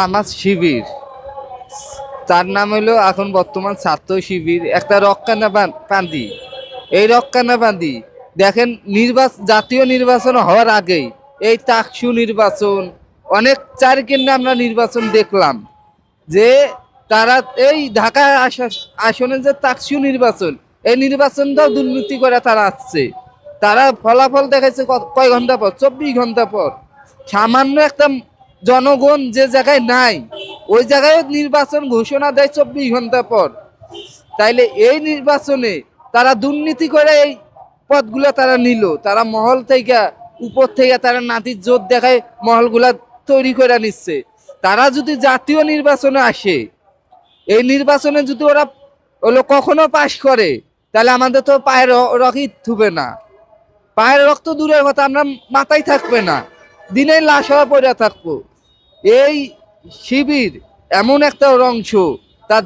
তামাজ শিবির। তার নাম হলো এখন বর্তমান ছাত্র শিবির, একটা রক্কানা বান- পান্দি এই রক্কানা পান্দি দেখেন নির্বাচন জাতীয় নির্বাচন হওয়ার আগেই এই তাকসু নির্বাচন, অনেক চার কেন্দ্রে আমরা নির্বাচন দেখলাম যে তারা এই ঢাকা আস- আসনে যে তাকসু নির্বাচন, এই নির্বাচনটাও দুর্নীতি করে তারা আসছে। তারা ফলাফল দেখাচ্ছে কয় ঘণ্টা পর? চব্বিশ ঘণ্টা পর। সামান্য একটা জনগণ যে জায়গায় নাই, ওই জায়গায় নির্বাচন ঘোষণা দেয় চব্বিশ ঘণ্টা পর। তাইলে এই নির্বাচনে তারা দুর্নীতি করে এই পদগুলো তারা নিল। তারা মহল থেকে, উপর থেকে তারা নাতির জোর দেখায় মহলগুলা তৈরি করে নিচ্ছে। তারা যদি জাতীয় নির্বাচনে আসে, এই নির্বাচনে যদি ওরা হলো কখনো পাশ করে, তাহলে আমাদের তো পায়ের র- রকই থুবে না। পায়ের রক্ত দূরের কথা, আমরা মাথায় থাকবে না। দিনে লাশ পড়ে থাকব। এই শিবির এমন একটা অংশ তার